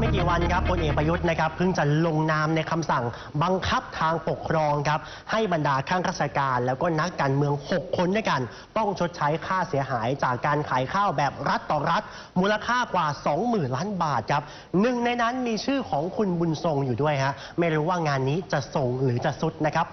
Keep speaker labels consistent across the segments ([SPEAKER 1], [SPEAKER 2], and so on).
[SPEAKER 1] ไม่กี่วันครับพลเอกประยุทธ์นะครับเพิ่งจะลงนามในคำสั่งบังคับทางปกครองครับให้บรรดาข้างราชการ แล้วก็นักการเมือง 6 คนด้วยกัน ต้องชดใช้ค่าเสียหายจากการขายข้าวแบบรัฐต่อรัฐ มูลค่ากว่า 20,000 ล้านบาทครับหนึ่งในนั้นมีชื่อของคุณบุญทรงอยู่ด้วยฮะไม่รู้ว่างานนี้จะส่งหรือจะสุดนะครับ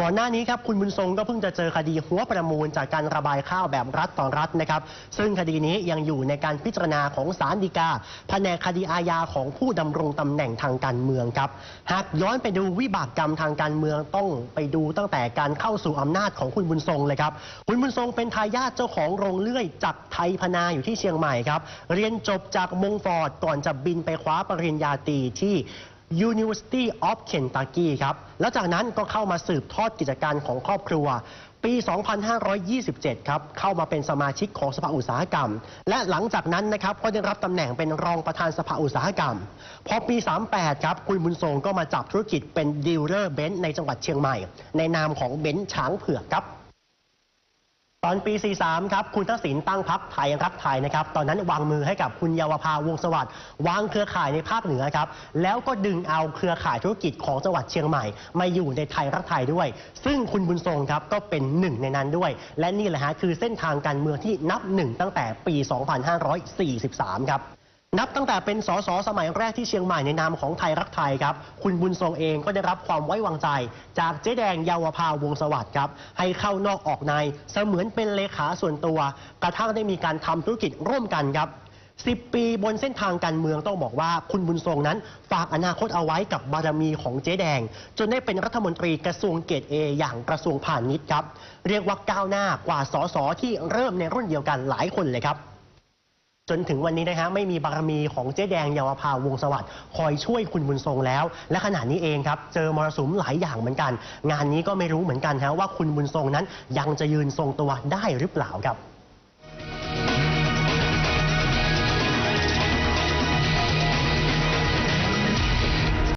[SPEAKER 1] ก่อนหน้านี้ครับคุณบุญทรงก็เพิ่งจะเจอคดีหัวประมูลจากการระบายข้าวแบบรัฐต่อรัฐนะครับ ซึ่งคดีนี้ยังอยู่ในการพิจารณาของศาลฎีกาแผนกคดีอาญาของผู้ดำรงตำแหน่งทางการเมืองครับ หากย้อนไปดูวิบากกรรมทางการเมืองต้องไปดูตั้งแต่การเข้าสู่อำนาจของคุณบุญทรงเลยครับ คุณบุญทรงเป็นทายาทเจ้าของโรงเลื่อยจากไทยพนาอยู่ที่เชียงใหม่ครับ เรียนจบจากมงฟอร์ดก่อนจะบินไปคว้าปริญญาตรีที่ University of Kentucky ครับ แล้วจากนั้นก็เข้ามาสืบทอดกิจการของครอบครัว ปี 2527 ครับ เข้ามาเป็นสมาชิกของสภาอุตสาหกรรม และหลังจากนั้นนะครับ ก็ได้รับตำแหน่งเป็นรองประธานสภาอุตสาหกรรม พอปี 38 ครับ คุณบุญทรงก็มาจับธุรกิจเป็นดีลเลอร์เบนซ์ในจังหวัดเชียงใหม่ ในนามของเบนซ์ช้างเผือกครับ ตอนปี 43 ครับ คุณทักษิณตั้งพักไทยรักไทยนะครับ ตอนนั้นวางมือให้กับคุณเยาวภาวงสวัสดิ์วางเครือข่ายในภาคเหนือครับ แล้วก็ดึงเอาเครือข่ายธุรกิจของจังหวัดเชียงใหม่ มาอยู่ในไทยรักไทยด้วย ซึ่งคุณบุญทรงครับก็เป็นหนึ่งในนั้นด้วย และนี่แหละฮะคือเส้นทางการเมืองที่นับหนึ่งตั้งแต่ปี 2543 ครับ นับตั้งแต่เป็นสสสมัยแรกที่เชียงใหม่ในนามของไทยรักไทยครับ คุณบุญทรงเองก็ได้รับความไว้วางใจ จากเจ๊แดงเยาวภาวงสวัสดิ์ครับ ให้เข้านอกออกในเสมือนเป็นเลขาส่วนตัว กระทั่งได้มีการทำธุรกิจร่วมกันครับ10 ปีบนเส้นทางการเมืองต้องบอกว่าคุณบุญทรงนั้น ฝากอนาคตเอาไว้กับบารมีของเจ๊แดง จนได้เป็นรัฐมนตรีกระทรวงเกตเออย่างกระทรวงพาณิชย์ครับ เรียกว่าก้าวหน้ากว่าสสที่เริ่มในรุ่นเดียวกันหลายคนเลยครับ จนถึงวันนี้นะฮะไม่มีบารมีของเจ๊แดงเยาวภาวงสวัสดิ์คอยช่วยคุณบุญทรงแล้ว และขณะนี้เองครับ เจอมรสุมหลายอย่างเหมือนกัน งานนี้ก็ไม่รู้เหมือนกันฮะว่าคุณบุญทรงนั้นยังจะยืนทรงตัวได้หรือเปล่าครับ